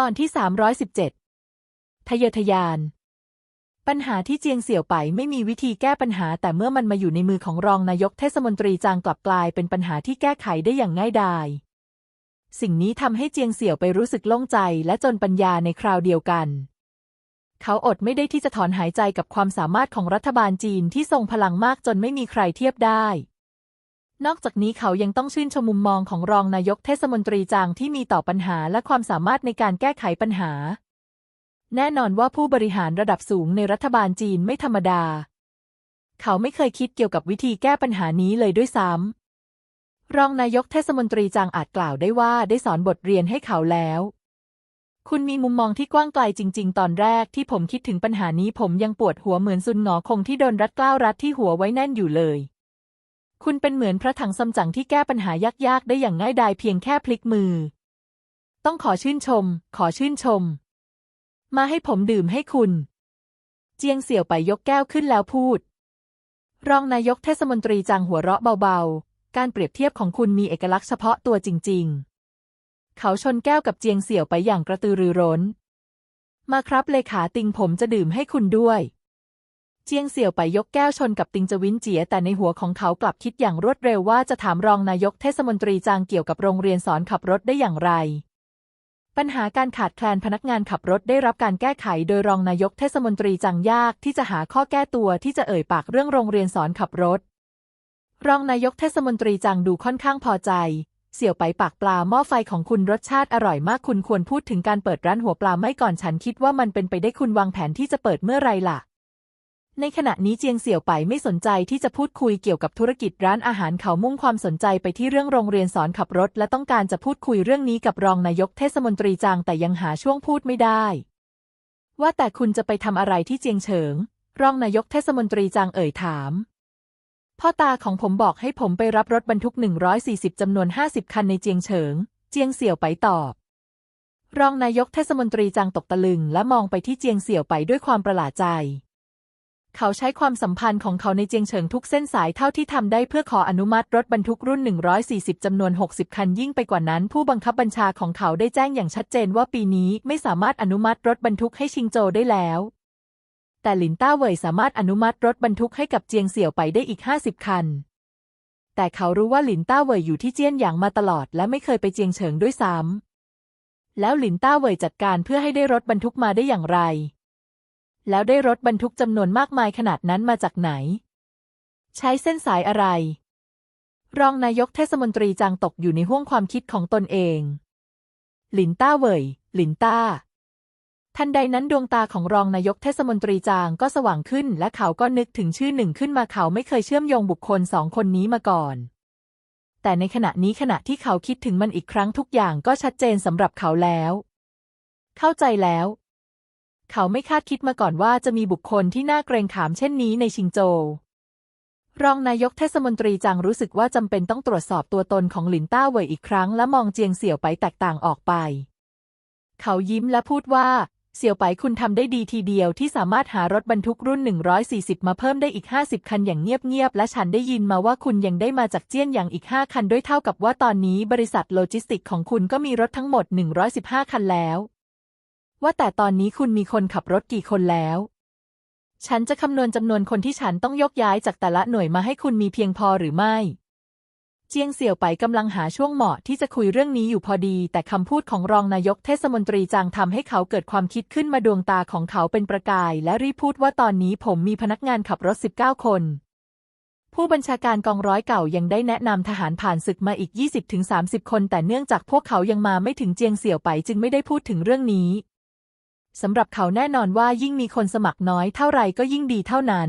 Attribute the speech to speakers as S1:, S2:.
S1: ตอนที่ 317 ทะเยอทะยาน ปัญหาที่เจียงเสี่ยวไปไม่มีวิธีแก้ปัญหา แต่เมื่อมันมาอยู่ในมือของรองนายกเทศมนตรีจางกลับกลายเป็นปัญหาที่แก้ไขได้อย่างง่ายดาย สิ่งนี้ทำให้เจียงเสี่ยวไปรู้สึกโล่งใจและจนปัญญาในคราวเดียวกัน เขาอดไม่ได้ที่จะถอนหายใจกับความสามารถของรัฐบาลจีนที่ทรงพลังมากจนไม่มีใครเทียบได้ นอกจากนี้เขายังต้องชื่นชมมุมมองของรองนายกเทศมนตรีจางที่มีต่อปัญหาและความสามารถในการแก้ไขปัญหา แน่นอนว่าผู้บริหารระดับสูงในรัฐบาลจีนไม่ธรรมดา เขาไม่เคยคิดเกี่ยวกับวิธีแก้ปัญหานี้เลยด้วยซ้ำรองนายกเทศมนตรีจางอาจกล่าวได้ว่าได้สอนบทเรียนให้เขาแล้ว คุณมีมุมมองที่กว้างไกลจริง ๆ ตอนแรกที่ผมคิดถึงปัญหานี้ผมยังปวดหัวเหมือนซุนหงอคงที่โดนรัดกล้าวรัดที่หัวไว้แน่นอยู่เลย คุณเป็นเหมือนพระถังซัมจั๋งที่แก้ปัญหายากๆ ได้อย่างง่ายดายเพียงแค่พลิกมือ ต้องขอชื่นชม ขอชื่นชม มาให้ผมดื่มให้คุณ เจียงเสี่ยวไปยกแก้วขึ้นแล้วพูด รองนายกเทศมนตรีจางหัวเราะเบาๆ การเปรียบเทียบของคุณมีเอกลักษณ์เฉพาะตัวจริง ๆ เขาชนแก้วกับเจียงเสี่ยวไปอย่างกระตือรือร้น มาครับเลขาติงผมจะดื่มให้คุณด้วย เจียงเสี่ยวไปยกแก้วชนกับติงจวินเจีย แต่ในหัวของเขากลับคิดอย่างรวดเร็วว่าจะถามรองนายกเทศมนตรีจางเกี่ยวกับโรงเรียนสอนขับรถได้อย่างไร ปัญหาการขาดแคลนพนักงานขับรถได้รับการแก้ไขโดยรองนายกเทศมนตรีจังยากที่จะหาข้อแก้ตัวที่จะเอ่ยปากเรื่องโรงเรียนสอนขับรถ รองนายกเทศมนตรีจังดูค่อนข้างพอใจ เสี่ยวไปปากปลาหม้อไฟของคุณรสชาติอร่อยมากคุณควรพูดถึงการเปิดร้านหัวปลาไม่ก่อนฉันคิดว่ามันเป็นไปได้คุณวางแผนที่จะเปิดเมื่อไรล่ะ ในขณะนี้เจียงเสี่ยวไปไม่สนใจที่จะพูดคุยเกี่ยวกับธุรกิจร้านอาหารเขามุ่งความสนใจไปที่เรื่องโรงเรียนสอนขับรถ และต้องการจะพูดคุยเรื่องนี้กับรองนายกเทศมนตรีจางแต่ยังหาช่วงพูดไม่ได้ ว่าแต่คุณจะไปทำอะไรที่เจียงเฉิง รองนายกเทศมนตรีจางเอ่ยถาม พ่อตาของผมบอกให้ผมไปรับรถบรรทุก 140จำนวน 50 คันในเจียงเฉิง เจียงเสี่ยวไปตอบรองนายกเทศมนตรีจางตกตะลึงและมองไปที่เจียงเสี่ยวไปด้วยความประหลาดใจ เขาใช้ความสัมพันธ์ของเขาในเจียงเฉิงทุกเส้นสายเท่าที่ทำได้เพื่อขออนุมัติรถบรรทุกรุ่น 140 จำนวน 60 คันยิ่งไปกว่านั้น ผู้บังคับบัญชาของเขาได้แจ้งอย่างชัดเจนว่าปีนี้ไม่สามารถอนุมัติรถบรรทุกให้ชิงโจได้แล้ว แต่หลินต้าเหวยสามารถอนุมัติรถบรรทุกให้กับเจียงเสี่ยวไปได้อีก 50 คัน แต่เขารู้ว่าหลินต้าเหวยอยู่ที่เจี้ยนหยางมาตลอด และไม่เคยไปเจียงเฉิงด้วยซ้ำแล้วหลินต้าเหวยจัดการเพื่อให้ได้รถบรรทุกมาได้อย่างไร แล้วได้รถบรรทุกจำนวนมากมายขนาดนั้นมาจากไหน ใช้เส้นสายอะไร รองนายกเทศมนตรีจางตกอยู่ในห้วงความคิดของตนเอง หลินต้าเหวยหลินต้า ทันใดนั้นดวงตาของรองนายกเทศมนตรีจางก็สว่างขึ้น และเขาก็นึกถึงชื่อหนึ่งขึ้นมาเขาไม่เคยเชื่อมโยงบุคคลสองคนนี้มาก่อนแต่ในขณะนี้ขณะที่เขาคิดถึงมันอีกครั้งทุกอย่างก็ชัดเจนสำหรับเขาแล้ว เข้าใจแล้ว เขาไม่คาดคิดมาก่อนว่าจะมีบุคคลที่น่าเกรงขามเช่นนี้ในชิงโจว รองนายกเทศมนตรีจางรู้สึกว่าจำเป็นต้องตรวจสอบตัวตนของหลินต้าเหวยอีกครั้ง และมองเจียงเสี่ยวไปแตกต่างออกไป เขายิ้มและพูดว่า เสี่ยวไปคุณทำได้ดีทีเดียวที่สามารถหารถบรรทุกรุ่น 140 มาเพิ่มได้อีก 50 คันอย่างเงียบๆและฉันได้ยินมาว่าคุณยังได้มาจากเจี้ยนอย่างอีก 5 คันด้วยเท่ากับว่าตอนนี้บริษัทโลจิสติกของคุณก็มีรถทั้งหมด 115 คันแล้ว ว่าแต่ตอนนี้คุณมีคนขับรถกี่คนแล้ว ฉันจะคำนวณจำนวนคนที่ฉันต้องยกย้ายจากแต่ละหน่วยมาให้คุณมีเพียงพอหรือไม่ เจียงเสี่ยวไปกำลังหาช่วงเหมาะที่จะคุยเรื่องนี้อยู่พอดี แต่คำพูดของรองนายกเทศมนตรีจางทำให้เขาเกิดความคิดขึ้นมาดวงตาของเขาเป็นประกาย และรีพูดว่าตอนนี้ผมมีพนักงานขับรถ 19 คนผู้บัญชาการกองร้อยเก่ายังได้แนะนำทหารผ่านศึกมาอีก 20-30 คน แต่เนื่องจากพวกเขายังมาไม่ถึงเจียงเสี่ยวไปจึงไม่ได้พูดถึงเรื่องนี้ สำหรับเขาแน่นอนว่ายิ่งมีคนสมัครน้อยเท่าไรก็ยิ่งดีเท่านั้น